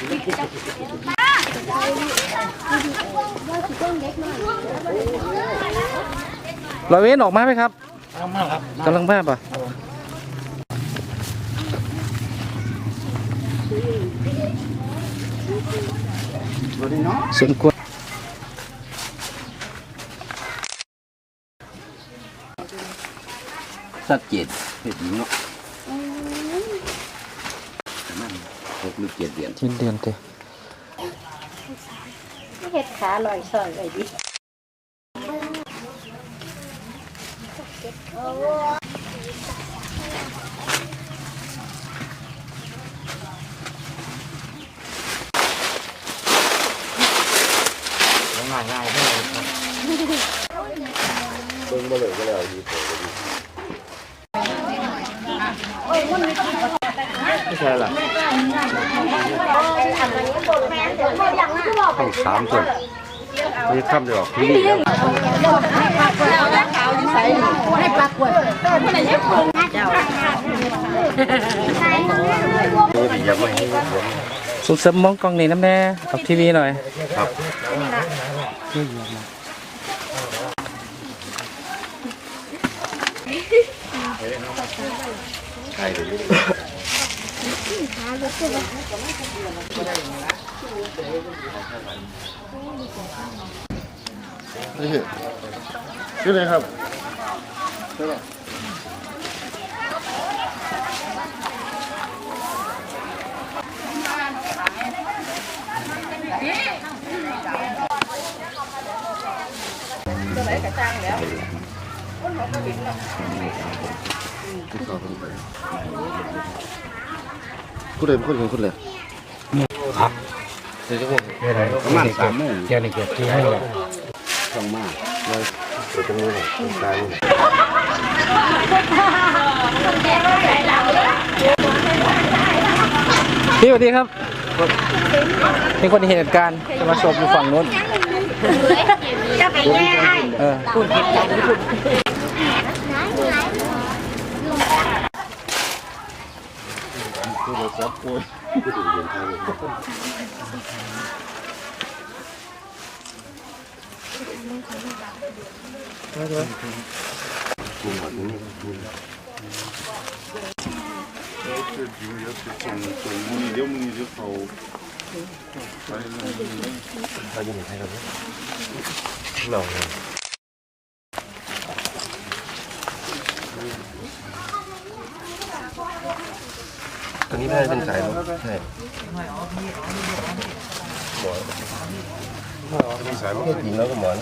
ร้อยเวนออกมาไหมครับออกมาครับกำลังมาป่ะส่วนควนสักเจ็ดเห็ดเนาะ กหรือเจ็ดเดือน ชิ้นเดือนเตะ เฮ็ดขาลอยซอยไว้ดิ ง่ายง่ายๆได้เลยครับ เบิ่งบ่เลยก็แล้วดีโตก็ดี ไม่ใช่หรอต้องสามคนนี่ทำจะออกที่นี่แล้วนี่อย่ามาให้เสียงสุขเสริมมองกล้องนี่น้ำแน่ออกทีวีหน่อย ครับใช่เลย นี่ชื่ออะไรครับ คุ ณเลยคุณเลยคุณเลยประมาณสามโมงเกี่ยวในเกี่ยวที่ให้เราต้องมาเลยตรงนี้เลยตรงกลางนี่พี่สวัสดีครับเป็นคนที่เห็นเหตุการณ์จะมาชมอยู่ฝั่งนู้นจะไปแย่ให้เออคุณเหตุการณ์ที่คุณ 个直播。来来，不买东西了，不。的， ตัวนี้ไม่ได้เป็นสายรถใช่หมอเป็นสายรถยิงแล้วก็หมอน